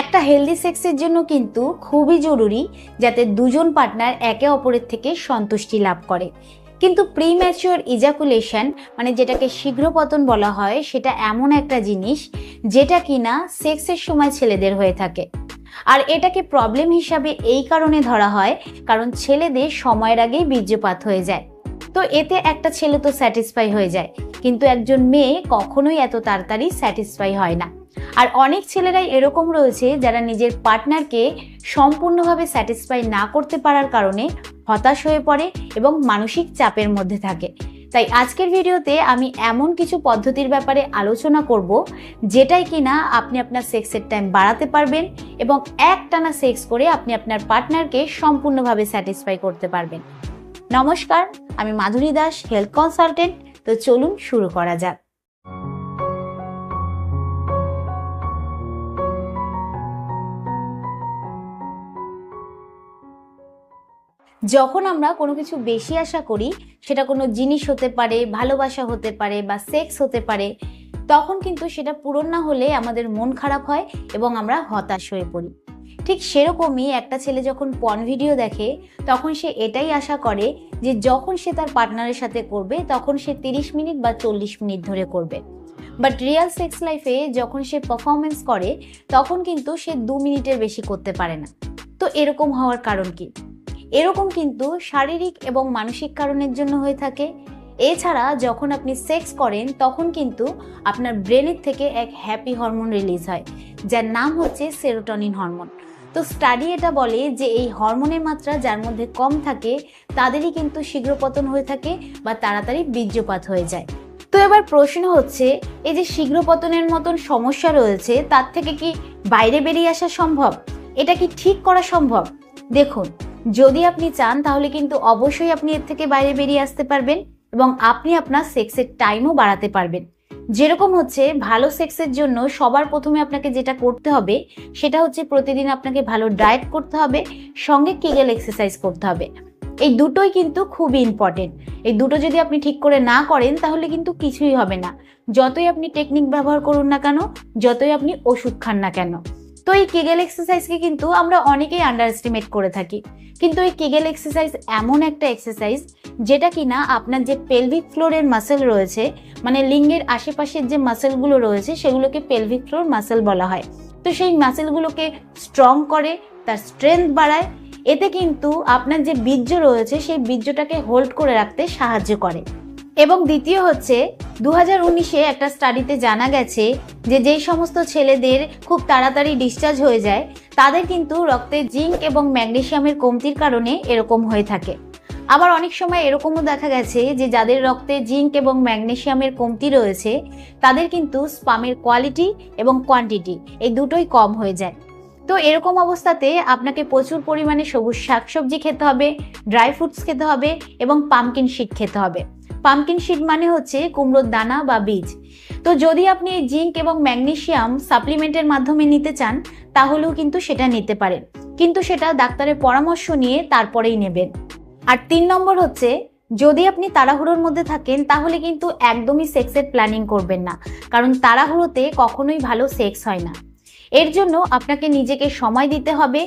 একটা হেলদি সেক্সের জন্য কিন্তু খুবই জরুরি যাতে দুজন পার্টনার একে অপরের থেকে সন্তুষ্টি লাভ করে। কিন্তু প্রি ম্যাচিওর ইজাকুলেশন মানে যেটাকে শীঘ্র পতন বলা হয়, সেটা এমন একটা জিনিস যেটা কিনা সেক্সের সময় ছেলেদের হয়ে থাকে। আর এটাকে প্রবলেম হিসাবে এই কারণে ধরা হয়, কারণ ছেলেদের সময়ের আগেই বীর্যপাত হয়ে যায়। তো এতে একটা ছেলে তো স্যাটিসফাই হয়ে যায়, কিন্তু একজন মেয়ে কখনোই এত তাড়াতাড়ি স্যাটিসফাই হয় না। আর অনেক ছেলেরাই এরকম রয়েছে যারা নিজের পার্টনারকে সম্পূর্ণভাবে স্যাটিসফাই না করতে পারার কারণে হতাশ হয়ে পড়ে এবং মানসিক চাপের মধ্যে থাকে। তাই আজকের ভিডিওতে আমি এমন কিছু পদ্ধতির ব্যাপারে আলোচনা করব, যেটাই কিনা আপনি আপনার সেক্সের টাইম বাড়াতে পারবেন এবং একটানা সেক্স করে আপনি আপনার পার্টনারকে সম্পূর্ণভাবে স্যাটিসফাই করতে পারবেন। নমস্কার, আমি মাধুরী দাস, হেলথ কনসালটেন্ট। তো চলুন শুরু করা যাক। যখন আমরা কোনো কিছু বেশি আশা করি, সেটা কোনো জিনিস হতে পারে, ভালোবাসা হতে পারে বা সেক্স হতে পারে, তখন কিন্তু সেটা পূরণ না হলে আমাদের মন খারাপ হয় এবং আমরা হতাশ হয়ে পড়ি। ঠিক সেরকমই একটা ছেলে যখন পন ভিডিও দেখে, তখন সে এটাই আশা করে যে যখন সে তার পার্টনারের সাথে করবে, তখন সে তিরিশ মিনিট বা চল্লিশ মিনিট ধরে করবে। বাট রিয়েল সেক্স লাইফে যখন সে পারফরমেন্স করে, তখন কিন্তু সে দু মিনিটের বেশি করতে পারে না। তো এরকম হওয়ার কারণ কি? এরকম কিন্তু শারীরিক এবং মানসিক কারণের জন্য হয়ে থাকে। এছাড়া যখন আপনি সেক্স করেন, তখন কিন্তু আপনার ব্রেনের থেকে এক হ্যাপি হরমোন রিলিজ হয়, যার নাম হচ্ছে সেরোটনিন হরমোন তো স্টাডি এটা বলে যে এই হরমোনের মাত্রা যার মধ্যে কম থাকে, তাদেরই কিন্তু শীঘ্র পতন হয়ে থাকে বা তাড়াতাড়ি বীর্যপাত হয়ে যায়। তো এবার প্রশ্ন হচ্ছে, এই যে শীঘ্র পতনের মতন সমস্যা রয়েছে, তার থেকে কি বাইরে বেরিয়ে আসা সম্ভব? এটা কি ঠিক করা সম্ভব? দেখুন যদি আপনি চান, তাহলে কিন্তু অবশ্যই আপনি এর থেকে বাইরে বেরিয়ে আসতে পারবেন এবং আপনি আপনার সেক্সের টাইমও বাড়াতে পারবেন। যেরকম হচ্ছে, ভালো সেক্সের জন্য সবার প্রথমে আপনাকে যেটা করতে হবে, সেটা হচ্ছে প্রতিদিন আপনাকে ভালো ডায়েট করতে হবে, সঙ্গে কেগেল এক্সারসাইজ করতে হবে। এই দুটোই কিন্তু খুবই ইম্পর্টেন্ট এই দুটো যদি আপনি ঠিক করে না করেন, তাহলে কিন্তু কিছুই হবে না। যতই আপনি টেকনিক ব্যবহার করুন না কেন, যতই আপনি ওষুধ খান না কেন। তো এই কেগেল এক্সারসাইজকে কিন্তু আমরা অনেকেই আন্ডার এস্টিমেট করে থাকি। কিন্তু এই কেগেল এক্সারসাইজ এমন একটা এক্সারসাইজ যেটা কিনা আপনার যে পেলভিক ফ্লোরের মাসেল রয়েছে মানে লিঙ্গের আশেপাশের যে মাসেলগুলো রয়েছে, সেগুলোকে পেলভিক ফ্লোর মাসেল বলা হয়। তো সেই মাসেলগুলোকে স্ট্রং করে, তার স্ট্রেংথ বাড়ায়, এতে কিন্তু আপনার যে বীর্য রয়েছে, সেই বীর্যটাকে হোল্ড করে রাখতে সাহায্য করে। এবং দ্বিতীয় হচ্ছে দু হাজার উনিশে একটা স্টাডিতে জানা গেছে যে যেই সমস্ত ছেলেদের খুব তাড়াতাড়ি ডিসচার্জ হয়ে যায়, তাদের কিন্তু রক্তে জিঙ্ক এবং ম্যাগনেশিয়ামের কমতির কারণে এরকম হয়ে থাকে। আবার অনেক সময় এরকমও দেখা গেছে যে যাদের রক্তে জিঙ্ক এবং ম্যাগনেশিয়ামের কমতি রয়েছে, তাদের কিন্তু স্পামের কোয়ালিটি এবং কোয়ান্টিটি এই দুটোই কম হয়ে যায়। তো এরকম অবস্থাতে আপনাকে প্রচুর পরিমাণে সবুজ শাকসবজি খেতে হবে ড্রাই ফ্রুটস খেতে হবে এবং পামকিন শিট খেতে হবে। পামকিন শিট মানে হচ্ছে কুমড়োর দানা বা বীজ। তো যদি আপনি এই জিঙ্ক এবং ম্যাগনেসিয়াম সাপ্লিমেন্টের মাধ্যমে নিতে চান, তাহলেও কিন্তু সেটা নিতে পারেন। কিন্তু সেটা ডাক্তারের পরামর্শ নিয়ে তারপরেই নেবেন। আর তিন নম্বর হচ্ছে, যদি আপনি তাড়াহুড়োর মধ্যে থাকেন, তাহলে কিন্তু একদমই সেক্সের প্ল্যানিং করবেন না। কারণ তাড়াহুড়োতে কখনোই ভালো সেক্স হয় না। এর জন্য আপনাকে নিজেকে সময় দিতে হবে।